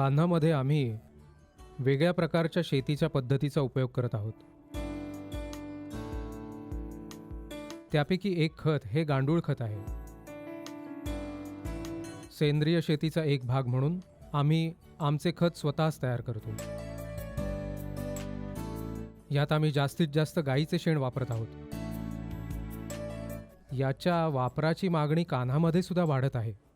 कान्हामध्ये आम्ही वेगळ्या प्रकारच्या शेतीच्या पद्धतीचा उपयोग करत आहोत. त्यापैकी एक खत हे गांडूळ खत आहे. सेंद्रिय शेतीचा एक भाग म्हणून आम्ही आमचे खत स्वतःच तयार करतो. यात आम्ही जास्तीत जास्त गाईचे शेण वापरत आहोत. याच्या वापराची मागणी कान्हामध्ये सुद्धा वाढत आहे.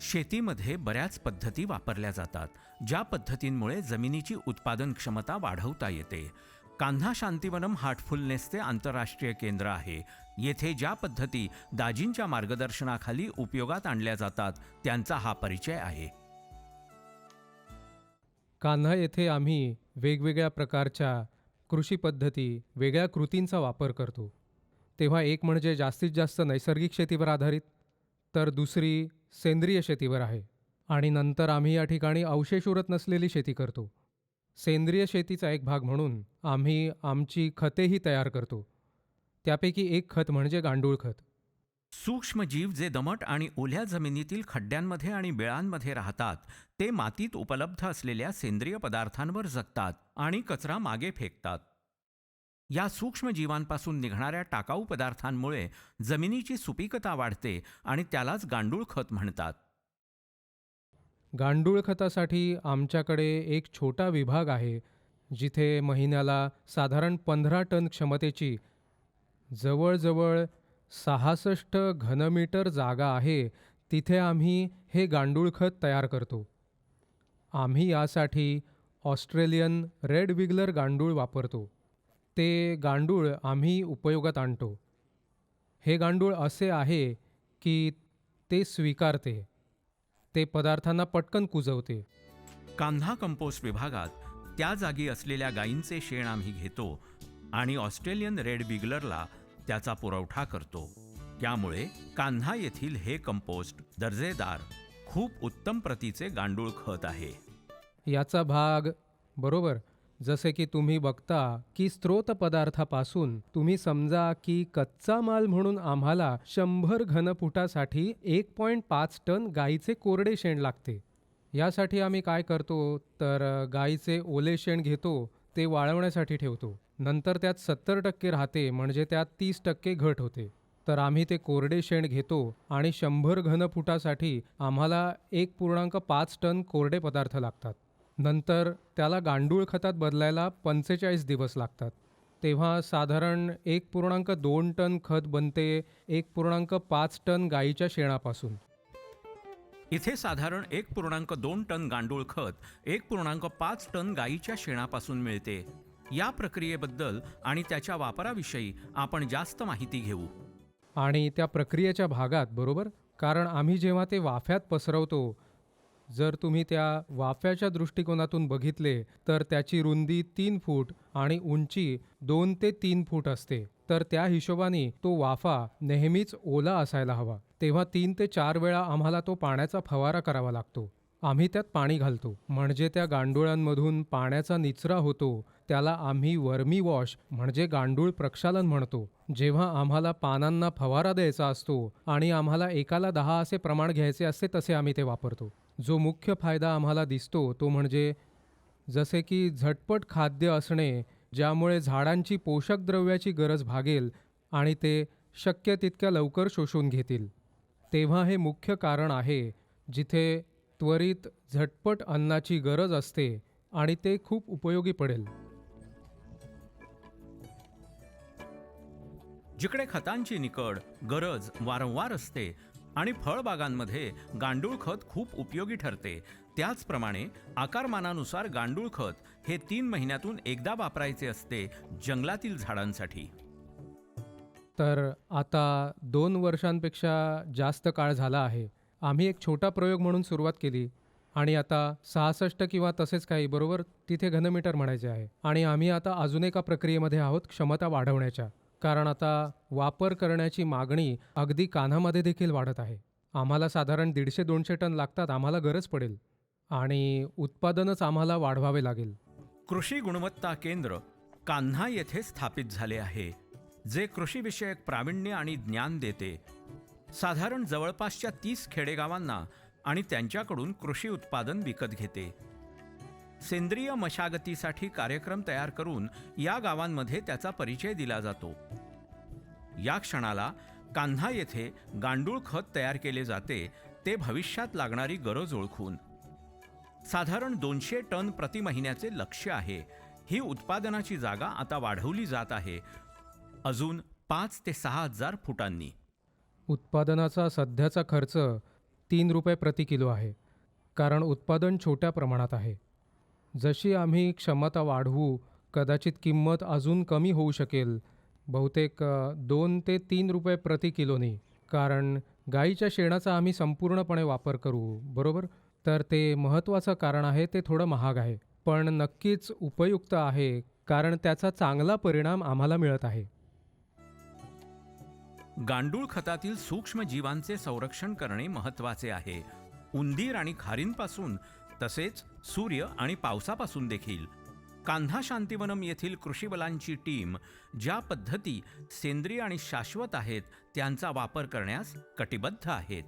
शेतीमध्ये बऱ्याच पद्धती वापरल्या जातात ज्या पद्धतींमुळे जमिनीची उत्पादन क्षमता वाढवता येते. कान्हा शांतिवनम हार्टफुलनेसचे आंतरराष्ट्रीय केंद्र आहे. येथे ज्या पद्धती दाजींच्या मार्गदर्शनाखाली उपयोगात आणल्या जातात त्यांचा हा परिचय आहे. कान्हा येथे आम्ही वेगवेगळ्या प्रकारच्या कृषी पद्धती वेगळ्या कृतींचा वापर करतो. तेव्हा एक म्हणजे जास्तीत जास्त नैसर्गिक शेतीवर आधारित तर दुसरी सेंद्रिय शेतीवर आहे आणि नंतर आम्ही या ठिकाणी अवशेष उरत नसलेली शेती करतो. सेंद्रिय शेतीचा एक भाग म्हणून आम्ही आमची खतेही तयार करतो. त्यापैकी एक खत म्हणजे गांडूळ खत. सूक्ष्मजीव जे दमट आणि ओल्या जमिनीतील खड्ड्यांमध्ये आणि बिळांमध्ये राहतात ते मातीत उपलब्ध असलेल्या सेंद्रिय पदार्थांवर जगतात आणि कचरा मागे फेकतात. या सूक्ष्मजीवांपासून निघणाऱ्या टाकाऊ पदार्थांमुळे जमिनीची सुपीकता वाढते आणि त्यालाच गांडूळ खत म्हणतात. गांडूळ खतासाठी आमच्याकडे एक छोटा विभाग आहे जिथे महिन्याला साधारण पंधरा टन क्षमतेची जवळजवळ सहासष्ट घनमीटर जागा आहे तिथे आम्ही हे गांडूळ खत तयार करतो. आम्ही यासाठी ऑस्ट्रेलियन रेड विगलर गांडूळ वापरतो. ते गांडूळ आम्ही उपयोगात आणतो. हे गांडूळ असे आहे की ते स्वीकारते. ते पदार्थांना पटकन कुजवते. कान्हा कंपोस्ट विभागात त्या जागी असलेल्या गायींचे शेण आम्ही घेतो आणि ऑस्ट्रेलियन रेड बिगलरला त्याचा पुरवठा करतो. त्यामुळे कान्हा येथील हे कंपोस्ट दर्जेदार खूप उत्तम प्रतीचे गांडूळ खत आहे. याचा भाग बरोबर जसे की तुम्ही बघता की स्त्रोत पदार्थापासून तुम्ही समजा की कच्चा माल म्हणून आम्हाला शंभर घनफुटासाठी एक पॉईंट पाच टन गाईचे कोरडे शेण लागते. यासाठी आम्ही काय करतो? तर गाईचे ओले शेण घेतो ते वाळवण्यासाठी ठेवतो. नंतर त्यात सत्तर टक्के राहते म्हणजे त्यात तीस टक्के घट होते. तर आम्ही ते कोरडे शेण घेतो आणि शंभर घनफुटासाठी आम्हाला एक पूर्णांक पाच टन कोरडे पदार्थ लागतात. नंतर त्याला गांडूळ खतात बदलायला पंचेचाळीस दिवस लागतात. तेव्हा साधारण एक पूर्णांक दोन टन खत बनते एक पूर्णांक पाच टन गाईच्या शेणापासून. इथे साधारण एक पूर्णांक दोन टन गांडूळ खत एक पूर्णांक पाच टन गायीच्या शेणापासून मिळते. या प्रक्रियेबद्दल आणि त्याच्या वापराविषयी आपण जास्त माहिती घेऊ. आणि त्या प्रक्रियेच्या भागात बरोबर? कारण आम्ही जेव्हा ते वाफ्यात पसरवतो जर तुम्ही त्या वाफ्याच्या दृष्टिकोनातून बघितले तर त्याची रुंदी तीन फूट आणि उंची दोन ते तीन फूट असते. तर त्या हिशोबाने तो वाफा नेहमीच ओला असायला हवा. तेव्हा तीन ते चार वेळा आम्हाला तो पाण्याचा फवारा करावा लागतो. आम्ही त्यात पाणी घालतो. म्हणजे त्या गांडुळांमधून पाण्याचा निचरा होतो त्याला आम्ही वर्मी वॉश म्हणजे गांडूळ प्रक्षालन म्हणतो. जेव्हा आम्हाला पानांना फवारा द्यायचा असतो आणि आम्हाला एकाला दहा असे प्रमाण घ्यायचे असते तसे आम्ही ते वापरतो. जो मुख्य फायदा आम्हाला दिसतो तो म्हणजे जसे की झटपट खाद्य असणे ज्यामुळे झाडांची पोषक द्रव्याची गरज भागेल आणि ते शक्य तितक्या लवकर शोषून घेतील. तेव्हा हे मुख्य कारण आहे जिथे त्वरित झटपट अन्नाची गरज असते आणि ते खूप उपयोगी पडेल. जिकडे खतांची निकड गरज वारंवार असते आणि फळबागांमध्ये गांडूळ खत खूप उपयोगी ठरते. त्याचप्रमाणे आकारमानानुसार गांडूळ खत हे तीन महिन्यातून एकदा वापरायचे असते जंगलातील झाडांसाठी. तर आता दोन वर्षांपेक्षा जास्त काळ झाला आहे. आम्ही एक छोटा प्रयोग म्हणून सुरुवात केली आणि आता सहासष्ट किंवा तसेच काही बरोबर? तिथे घनमीटर म्हणायचे आहे. आणि आम्ही आता अजून एका प्रक्रियेमध्ये आहोत क्षमता वाढवण्याच्या. कारण आता वापर करण्याची मागणी अगदी कान्हामध्ये देखील वाढत आहे. आम्हाला साधारण दीडशे दोनशे टन लागतात आम्हाला गरज पडेल आणि उत्पादनच आम्हाला वाढवावे लागेल. कृषी गुणवत्ता केंद्र कान्हा येथे स्थापित झाले आहे जे कृषीविषयक प्रावीण्य आणि ज्ञान देते. साधारण जवळपासच्या तीस खेडेगावांना आणि त्यांच्याकडून कृषी उत्पादन विकत घेते. सेंद्रिय मशागतीसाठी कार्यक्रम तयार करून या गावांमध्ये त्याचा परिचय दिला जातो. या क्षणाला कान्हा येथे गांडूळ खत तयार केले जाते ते भविष्यात लागणारी गरज ओळखून. साधारण दोनशे टन प्रति महिन्याचे लक्ष्य आहे. ही उत्पादनाची जागा आता वाढवली जात आहे. अजून पाच ते सहा हजार फुटांनी. उत्पादनाचा सध्याचा खर्च तीन रुपये प्रति किलो आहे. कारण उत्पादन छोट्या प्रमाणात आहे. जशी आम्ही क्षमता वाढवू कदाचित किंमत अजून कमी होऊ शकेल. बहुतेक दोन ते तीन रुपये प्रति किलोनी. कारण गाईच्या शेणाचा आम्ही संपूर्णपणे वापर करू बरोबर? तर ते महत्त्वाचं कारण आहे ते थोडं महाग आहे. पण नक्कीच उपयुक्त आहे कारण त्याचा चांगला परिणाम आम्हाला मिळत आहे. गांडूळ खतातील सूक्ष्म जीवांचे संरक्षण करणे महत्त्वाचे आहे. उंदीर आणि खारींपासून तसेच सूर्य आणि पावसापासून देखील. कान्हा शांतिवनम येथील कृषीबलांची टीम ज्या पद्धती सेंद्रिय आणि शाश्वत आहेत त्यांचा वापर करण्यास कटिबद्ध आहेत.